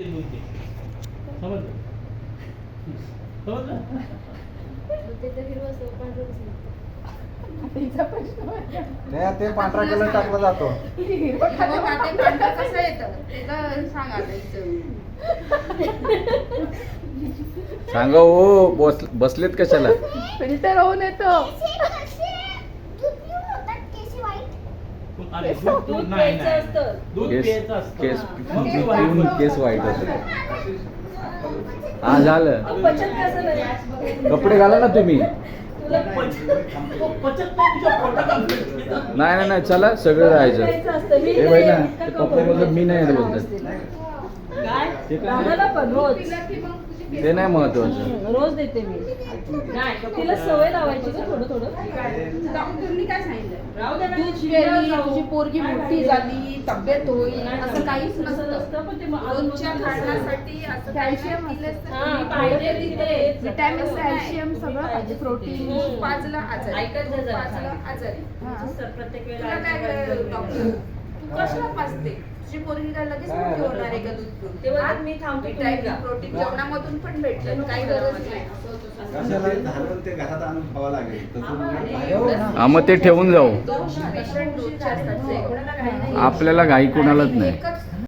ते दे समजलं? समजलं? ते पांढरा कलर टाकला जातो. पांढरा कसं येतं. सांगा हो बस बसलेत कशाला? फिल्टर होऊन येतो. अरे दूध दूध नाही नाही दूध केस प्यायचं असतं. केस मग ती वाईट पिऊन होतं. केस वाईट होते. हा झालं. पचन कसं नाही कपडे घाला ना तुम्ही. तुला पचत नाही तुझ्या पोटात आपलं. नाही नाही नाही चला सगळं जायचं राहायचं असतं मी हे बाई ना ते कपडे बोलतात मी नाही बोलतात काय ते काय? आम्हाला पण रोज. तिला की मग तुझी केस ते नाही महत्वाचं रोज देते मी. नाही तिला सवय लावायची का थोडं थोडं. डॉक्टरनी काय सांगितलं राहू दे ना, दूध ती प्यायली जाऊ. तुझी पोरगी मोठी. झाली तब्येत होईल असं काहीच नसतं. नसतं पण ते मग अजून रोजच्या पण खाण्यासाठी असं कॅल्शियम तर हा, तुम्ही पाहिजे तिथे. विटॅमिन. कॅल्शियम सगळं पाहिजे प्रोटीन. पाजलं आजारी. ऐकत जा जरा. पाजलं आजारी. हा. सर, प्रत्येक तुला वेळेला काय डॉक्टर. तू कशाला पाजते? पोरगी काय लगेच मोठी होणार आहे का दूध पिऊन? ते बोलतात, हा? मी थांबतो. प्रोटीन जेवणामधून पण भेटलं काही गरज नाही. कशाला घालून ते घरात आणून खावं लागेल. हा, मग ते ठेवून जाऊ. आपल्याला घाई कुणालाच नाही